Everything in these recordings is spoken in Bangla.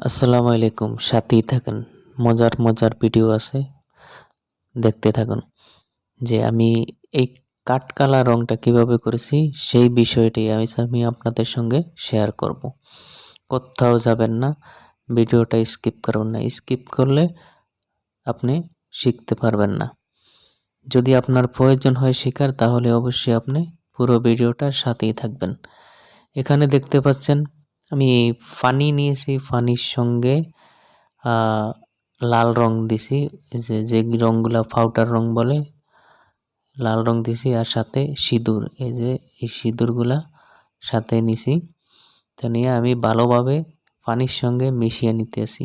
আসসালামু আলাইকুম, সাথেই থাকেন। মজার মজার ভিডিও আছে। দেখতে থাকুন। যে আমি এই কাঠকালা রংটা কীভাবে করেছি, সেই বিষয়টি আমি আমি আপনাদের সঙ্গে শেয়ার করব। কোথাও যাবেন না, ভিডিওটা স্কিপ করবেন না। স্কিপ করলে আপনি শিখতে পারবেন না। যদি আপনার প্রয়োজন হয় শেখার, তাহলে অবশ্যই আপনি পুরো ভিডিওটা সাথেই থাকবেন। এখানে দেখতে পাচ্ছেন আমি ফানি নিয়েছি ফানির সঙ্গে লাল রং দিছি যে যে রংগুলা পাউডার রং বলে, লাল রং দিছি আর সাথে সিঁদুর, এই যে, এই সিঁদুরগুলা সাথে নিছি। তো নিয়ে আমি ভালোভাবে পানির সঙ্গে মিশিয়ে নিতেছি।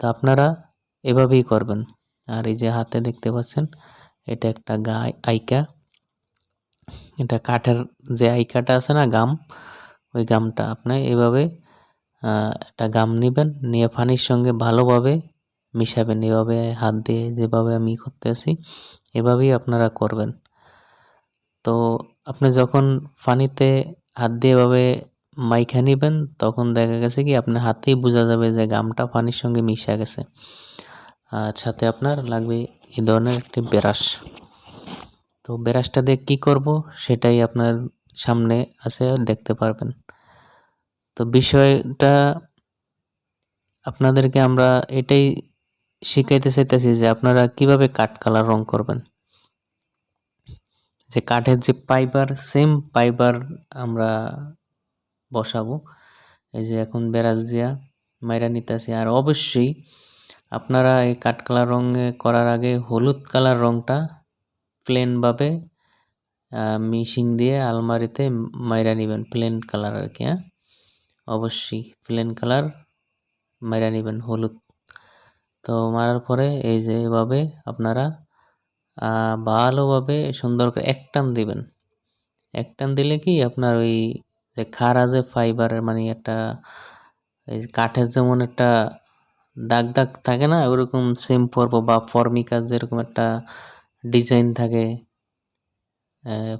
তো আপনারা এভাবেই করবেন। আর এই যে হাতে দেখতে পাচ্ছেন, এটা একটা গা, আইকা। এটা কাঠের যে আইকাটা আছে না, গাম ওই গামটা। আপনি এভাবে একটা গাম নেবেন, নিয়ে পানির সঙ্গে ভালোভাবে মিশাবেন। এভাবে হাত দিয়ে যেভাবে আমি করতে করতেছি এভাবেই আপনারা করবেন। তো আপনি যখন পানিতে হাত দিয়ে এভাবে মাইখা নিবেন, তখন দেখা গেছে কি, আপনার হাতেই বোঝা যাবে যে গামটা পানির সঙ্গে মিশা গেছে। আর সাথে আপনার লাগবে এই ধরনের একটি ব্রাশ। তো ব্রাশটা দিয়ে কী করব, সেটাই আপনার সামনে আছে, দেখতে পারবেন। তো বিষয়টা আপনাদেরকে আমরা এটাই শিখাইতে চাইতেছি যে আপনারা কীভাবে কাঠ কালার রং করবেন। যে কাঠের যে পাইবার সেম পাইবার আমরা বসাবো। এই যে এখন বেরাজ দিয়া মাইরা নিতেছি। আর অবশ্যই আপনারা এই কাঠ কালার রঙে করার আগে হলুদ কালার রংটা প্লেনভাবে মিশিং দিয়ে আলমারিতে মাইরা নেবেন প্লেন কালার আর কি হ্যাঁ? অবশ্যই প্লেন কালার মাইরা নেবেন, হলুদ। তো মারার পরে এই যে এভাবে আপনারা ভালোভাবে সুন্দর করে এক টান দিবেন। এক টান দিলে কি আপনার ওই যে খাড়া যে ফাইবারের মানে একটা, এই কাঠের যেমন একটা দাগ দাগ থাকে না, ওরকম সেম পর্ব বা ফর্মিকার যেরকম একটা ডিজাইন থাকে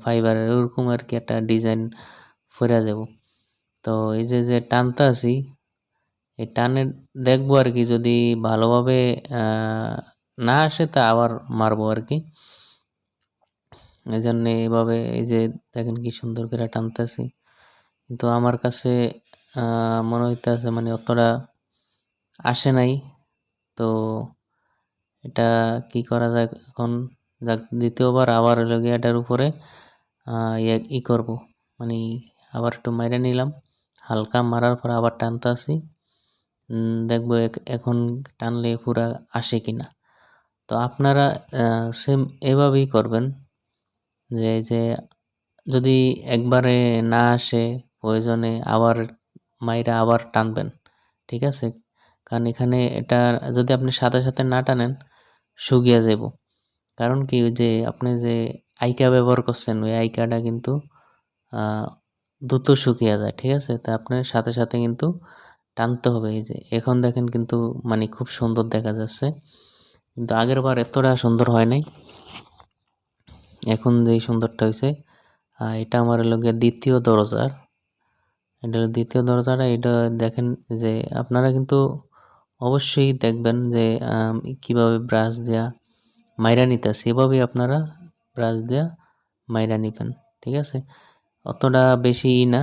ফাইবারের ওরকম আর কি একটা ডিজাইন ফেরা যাব। তো এই যে যে টানতে আছি, এই টানে দেখব আর কি যদি ভালোভাবে না আসে তা আবার মারবো আর কি এই জন্য এইভাবে এই যে দেখেন কি সুন্দর করে টানতেছি কিন্তু আমার কাছে মনে হইতেছে মানে অতটা আসে নাই। তো এটা কি করা যায় এখন? যাক, দ্বিতীয়বার আবার লগে এটার উপরে ইয়ে ই করব। মানে আবার একটু মাইরে নিলাম। হালকা মারার পর আবার টানতে আসি। দেখব এখন টানলে পুরা আসে কি না তো আপনারা সেম এভাবেই করবেন। যে যে, যদি একবারে না আসে, প্রয়োজনে আবার মাইরা আবার টানবেন। ঠিক আছে? কারণ এখানে এটা যদি আপনি সাথে সাথে না টানেন, শুকিয়ে যাব কারণ কি যে আপনি যে আইকা ব্যবহার করছেন, ওই আইকাটা কিন্তু দ্রুত শুকিয়ে যায়, ঠিক আছে? তা আপনার সাথে সাথে কিন্তু টানতে হবে এই যে। এখন দেখেন কিন্তু মানে খুব সুন্দর দেখা যাচ্ছে। কিন্তু আগের বার এতটা সুন্দর হয় নাই। এখন যেই সুন্দরটা হয়েছে এটা আমার লগে দ্বিতীয় দরজার। এটা দ্বিতীয় দরজাটা, এটা দেখেন যে আপনারা কিন্তু অবশ্যই দেখবেন যে কীভাবে ব্রাশ দেয়া মাইরা নিতেছে এভাবেই আপনারা ব্রাশ দেয়া মাইরা নিবেন ঠিক আছে? অতটা বেশি না।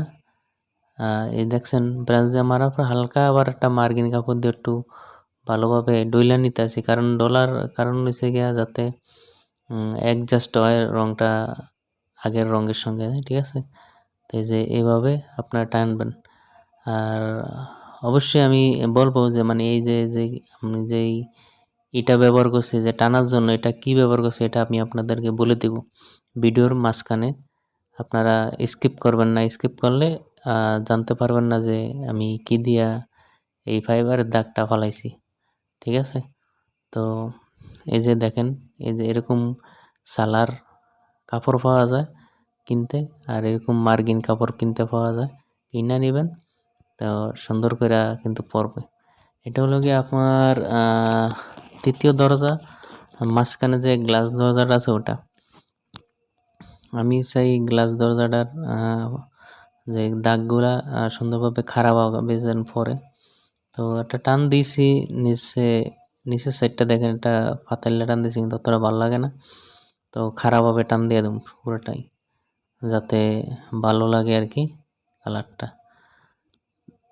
এই দেখছেন ব্রাশ দেওয়া মারার পর হালকা আবার একটা মার্কিন কাপড় দিয়ে একটু ভালোভাবে ডইলা নিতেছি কারণ ডলার, কারণ হচ্ছে গিয়া যাতে অ্যাডজাস্ট হয় রঙটা আগের রঙের সঙ্গে, ঠিক আছে? তো এই যে এইভাবে আপনারা টানবেন। আর অবশ্যই আমি বলব যে মানে এই যে যে আমি যেই এটা ব্যবহার করছি যে টানার জন্য এটা কি ব্যবহার করছি এটা আমি আপনাদেরকে বলে দেব। ভিডিওর মাঝখানে আপনারা স্কিপ করবেন না স্কিপ করলে জানতে পারবেন না যে আমি কি দিয়া এই ফাইবারের দাগটা ফালাইছি। ঠিক আছে? তো এই যে দেখেন, এই যে এরকম সালার কাপড় পাওয়া যায় কিনতে আর এরকম মার্গিন কাপড় কিনতে পাওয়া যায়, কিনা নেবেন, তো সুন্দর করে কিন্তু পরবে। এটা হলো গিয়ে আপনার তৃতীয় দরজা, মাঝখানে যে গ্লাস দরজাটা আছে ওটা। আমি চাই গ্লাস দরজাটার যে দাগগুলা সুন্দরভাবে খারাপ হবে যেন পরে। তো একটা টান দিয়েছি, নিচে, নিচের সাইডটা দেখেন এটা পাতাল্লা টান দিয়েছি, কিন্তু অতটা ভালো লাগে না। তো খারাপভাবে টান দিয়ে দেব পুরোটাই, যাতে ভালো লাগে আর কি কালারটা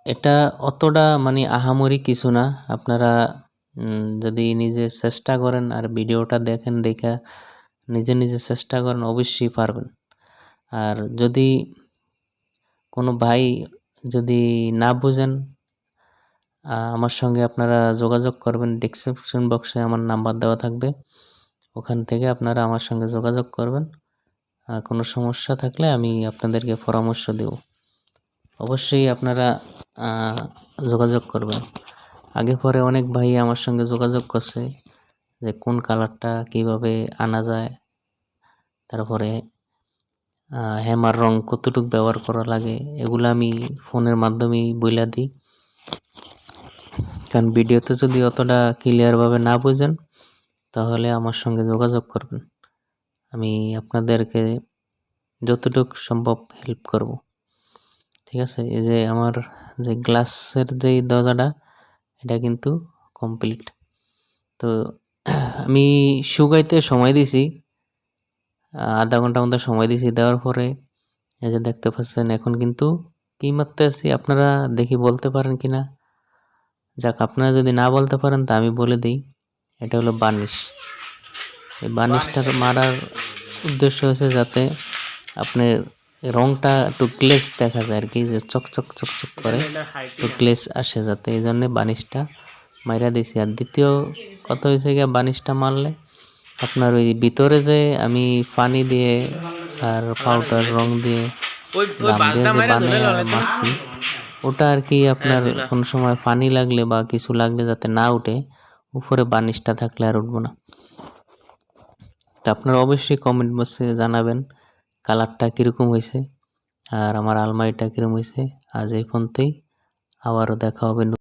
এটা অতটা মানে আহামরি কিছু না, আপনারা যদি নিজে চেষ্টা করেন আর ভিডিওটা দেখেন, দেখা নিজে নিজে চেষ্টা করেন, অবশ্যই পারবেন। আর যদি কোনো ভাই যদি না বুঝেন আমার সঙ্গে আপনারা যোগাযোগ করবেন। ডিসক্রিপশন বক্সে আমার নাম্বার দেওয়া থাকবে। ওখান থেকে আপনারা আমার সঙ্গে যোগাযোগ করবেন। কোনো সমস্যা থাকলে আমি আপনাদেরকে পরামর্শ দেব। অবশ্যই আপনারা যোগাযোগ করবেন। আগে পরে অনেক ভাই আমার সঙ্গে যোগাযোগ করছে যে কোন কালারটা কীভাবে আনা যায়। তারপরে হ্যামার রং কতটুক ব্যবহার করা লাগে, এগুলো আমি ফোনের মাধ্যমেই বইলা দিই। কারণ ভিডিওতে যদি অতটা ক্লিয়ারভাবে না বুঝেন, তাহলে আমার সঙ্গে যোগাযোগ করবেন। আমি আপনাদেরকে যতটুকু সম্ভব হেল্প করব। ঠিক আছে? এই যে আমার যে গ্লাসের যেই দরজাটা এটা কিন্তু কমপ্লিট তো আমি শুকাইতে সময় দিছি আধা ঘণ্টা মতো সময় দিছি, দেওয়ার পরে এই যে দেখতে পাচ্ছেন, এখন কিন্তু কি মারতে আছি, আপনারা দেখি বলতে পারেন কি না? যাক, আপনারা যদি না বলতে পারেন, তা আমি বলে দিই, এটা হলো বার্নিশ। এই বার্নিশটার মারার উদ্দেশ্য হচ্ছে যাতে আপনার রংটা একটু গ্লেস দেখা যায় আর কি যে চকচক চকচক করে। একটু গ্লেস আসে যাতে এই জন্যে বানিশটা মাইরা দিছি। আর দ্বিতীয় কথা হয়েছে গিয়ে বানিশটা মারলে আপনার ওই ভিতরে যে আমি পানি দিয়ে আর পাউডার রং দিয়ে গাম দিয়ে যে বানায় মাছি ওটা আর কি আপনার কোনো সময় পানি লাগলে বা কিছু লাগলে যাতে না উঠে উপরে বানিশটা থাকলে আর উঠবো না। তো আপনারা অবশ্যই কমেন্ট বক্সে জানাবেন। কালারটা কীরকম হয়েছে? আর আমার আলমারিটা কীরকম হয়েছে? আজ এই পর্যন্তই আবারও দেখা হবে